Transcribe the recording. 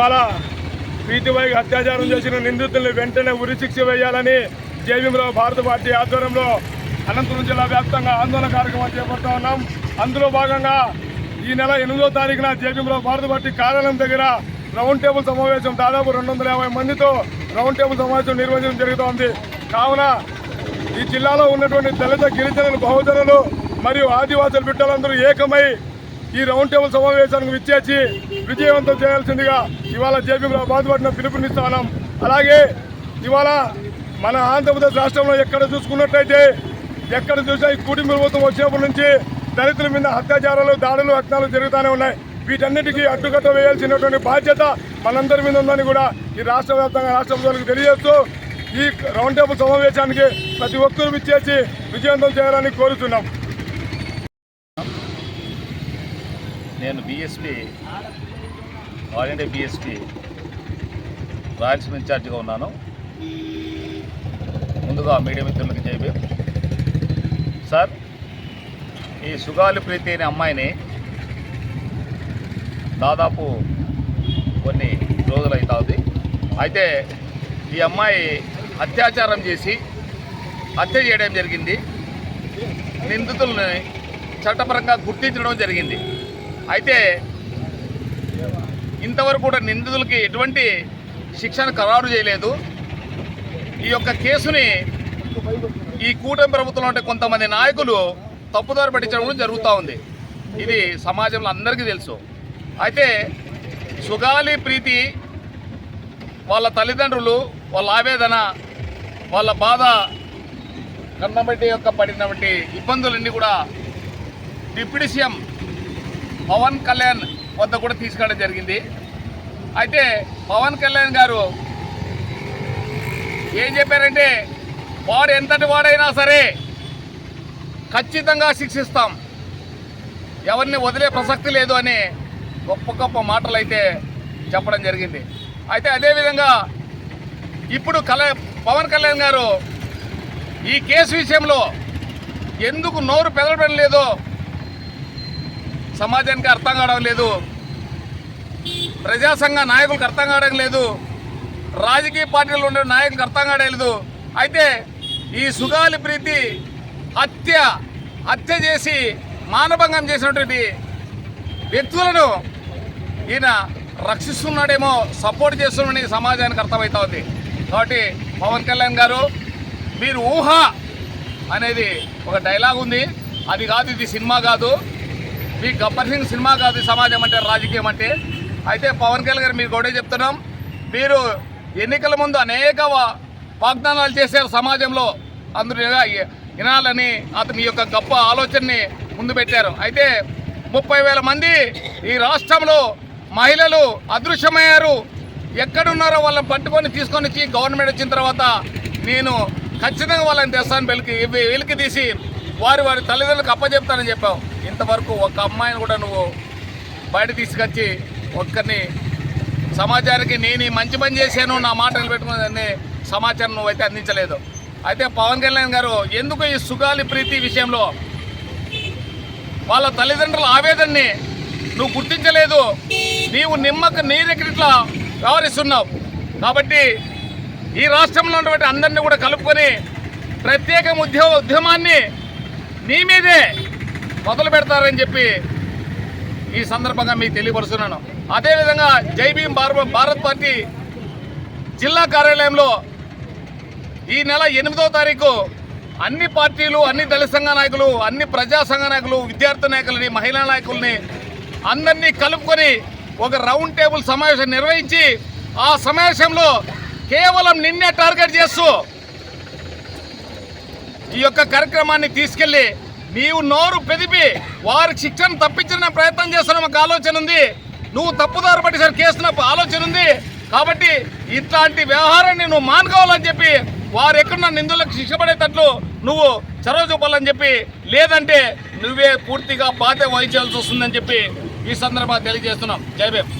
జైభీం ఇవాళ అత్యాచారం చేసిన నిందితుల్ని వెంటనే ఉరిశిక్ష వేయాలని జైభీంరావు భారత పార్టీ ఆధ్వర్యంలో అనంతపురం జిల్లా వ్యాప్తంగా ఆందోళన కార్యక్రమం చేపడతా ఉన్నాం. అందులో భాగంగా ఈ నెల ఎనిమిదో తారీఖున జేపీరావు భారత పార్టీ కార్యాలయం దగ్గర రౌండ్ టేబుల్ సమావేశం దాదాపు రెండు వందల యాభై మందితో రౌండ్ టేబుల్ సమావేశం నిర్వహించడం జరుగుతోంది కావున ఈ జిల్లాలో ఉన్నటువంటి దళిత గిరిజనులు బహుజనులు మరియు ఆదివాసుల బిడ్డలందరూ ఏకమై ఈ రౌండ్ టేబుల్ సమావేశానికి విచ్చేసి విజయవంతం చేయాల్సిందిగా ఇవాళ జేబీలో బాధపడిన పిలుపునిస్తా ఉన్నాం అలాగే ఇవాళ మన ఆంధ్రప్రదేశ్ రాష్ట్రంలో ఎక్కడ చూసుకున్నట్లయితే ఎక్కడ చూసినా ఈ కూటమి ప్రభుత్వం వచ్చినప్పటి నుంచి దళితుల మీద అత్యాచారాలు దాడులు అత్నాలు జరుగుతూనే ఉన్నాయి. వీటన్నిటికీ అడ్డుకట్ట వేయాల్సినటువంటి బాధ్యత మనందరి మీద ఉందని కూడా ఈ రాష్ట్ర వ్యాప్తంగా రాష్ట్ర ప్రజలకు తెలియజేస్తూ ఈ రౌండ్ టేబుల్ సమావేశానికి ప్రతి ఒక్కరూ విచ్చేసి విజయవంతం చేయాలని కోరుతున్నాం. నేను BSP all India BSP Rayalaseema ఇన్ఛార్జిగా ఉన్నాను. ముందుగా మీడియా మిత్రులకి జైబీ సార్ ఈ సుగాలి ప్రీతి అనే అమ్మాయిని దాదాపు కొన్ని రోజులు అవుతుంది అయితే ఈ అమ్మాయి అత్యాచారం చేసి హత్య చేయడం జరిగింది. నిందితుల్ని చట్టపరంగా గుర్తించడం జరిగింది. అయితే ఇంతవరకు కూడా నిందితులకి ఎటువంటి శిక్షణ ఖరారు చేయలేదు. ఈ యొక్క కేసుని ఈ కూటమి ప్రభుత్వంలో ఉంటే కొంతమంది నాయకులు తప్పుదారి పట్టించడం జరుగుతూ ఉంది. ఇది సమాజంలో అందరికీ తెలుసు. అయితే సుగాలి ప్రీతి వాళ్ళ తల్లిదండ్రులు వాళ్ళ ఆవేదన వాళ్ళ బాధ కన్నబట్టి యొక్క పడినటువంటి ఇబ్బందులన్నీ కూడా డిప్యూటీ సీఎం పవన్ కళ్యాణ్ వద్ద కూడా తీసుకెళ్ళడం జరిగింది. అయితే పవన్ కళ్యాణ్ గారు ఏం చెప్పారంటే వాడు ఎంతటి వాడైనా సరే ఖచ్చితంగా శిక్షిస్తాం. ఎవరిని వదిలే ప్రసక్తి లేదు అని గొప్ప గొప్ప మాటలు అయితే చెప్పడం జరిగింది. అయితే అదేవిధంగా ఇప్పుడు కల పవన్ కళ్యాణ్ గారు ఈ కేసు విషయంలో ఎందుకు నోరు పెదలడం లేదో సమాజానికి అర్థం కావడం లేదు. ప్రజాసంఘ నాయకులకు అర్థం కావడం లేదు. రాజకీయ పార్టీలు ఉండే నాయకులకు అర్థం కావడం లేదు. అయితే ఈ సుగాలి ప్రీతి హత్య హత్య చేసి మానభంగం చేసినటువంటి వ్యక్తులను ఈయన రక్షిస్తున్నాడేమో సపోర్ట్ చేస్తున్నాడని సమాజానికి అర్థమవుతా ఉంది. కాబట్టి పవన్ కళ్యాణ్ గారు మీరు ఊహ అనేది ఒక డైలాగ్ ఉంది. అది కాదు ఇది సినిమా కాదు. మీ గబ్బర్ సింగ్ సినిమా కాదు సమాజం అంటే రాజకీయం అంటే. అయితే పవన్ కళ్యాణ్ గారు మీరు కూడా చెప్తున్నాం. మీరు ఎన్నికల ముందు అనేక వాగ్దానాలు చేశారు సమాజంలో. అందరూ వినాలని అతను మీ యొక్క గొప్ప ఆలోచనని ముందు పెట్టారు. అయితే ముప్పై వేల మంది ఈ రాష్ట్రంలో మహిళలు అదృశ్యమయ్యారు. ఎక్కడున్నారో వాళ్ళని పట్టుకొని తీసుకొని వచ్చి గవర్నమెంట్ వచ్చిన తర్వాత నేను ఖచ్చితంగా వాళ్ళని తెస్తాను వెలికి వెలికి తీసి వారి వారి తల్లిదండ్రులకు అప్పచెప్తానని చెప్పావు. ఇంతవరకు ఒక అమ్మాయిని కూడా నువ్వు బయట తీసుకొచ్చి ఒక్కరిని సమాజానికి నేను మంచి పని చేశాను నా మాటలు నిలబెట్టుకుని సమాచారం నువ్వైతే అందించలేదు. అయితే పవన్ కళ్యాణ్ గారు ఎందుకు ఈ సుగాలి ప్రీతి విషయంలో వాళ్ళ తల్లిదండ్రుల ఆవేదనని నువ్వు గుర్తించలేదు? నీవు నిమ్మకు నీరెక్కడిట్లా వ్యవహరిస్తున్నావు? కాబట్టి ఈ రాష్ట్రంలో ఉన్నటువంటి అందరినీ కూడా కలుపుకొని ప్రత్యేక ఉద్యమ ఉద్యమాన్ని నీ మీదే మొదలు పెడతారని చెప్పి ఈ సందర్భంగా మీకు తెలియపరుస్తున్నాను. అదేవిధంగా జై భార- భారత్ పార్టీ జిల్లా కార్యాలయంలో ఈ నెల ఎనిమిదో తారీఖు అన్ని పార్టీలు అన్ని దళిత సంఘ నాయకులు అన్ని ప్రజా సంఘ నాయకులు విద్యార్థి నాయకులని మహిళా నాయకుల్ని అందరినీ కలుపుకొని ఒక రౌండ్ టేబుల్ సమావేశం నిర్వహించి ఆ సమావేశంలో కేవలం నిన్నే టార్గెట్ చేస్తూ ఈ యొక్క కార్యక్రమాన్ని తీసుకెళ్ళి నీవు నోరు పెదిపి. వారి శిక్షను తప్పించిన ప్రయత్నం చేస్తున్న ఒక ఆలోచన ఉంది. నువ్వు తప్పుదారు పట్టిన కేసున ఆలోచన ఉంది. కాబట్టి ఇట్లాంటి వ్యవహారాన్ని నువ్వు మానుకోవాలని చెప్పి వారు ఎక్కడున్న నిందులకు శిక్ష పడేటట్లు నువ్వు చొరవ చూపాలని చెప్పి లేదంటే నువ్వే పూర్తిగా బాధ్యత వహించాల్సి వస్తుందని చెప్పి ఈ సందర్భంగా తెలియజేస్తున్నాం. జయభేమ్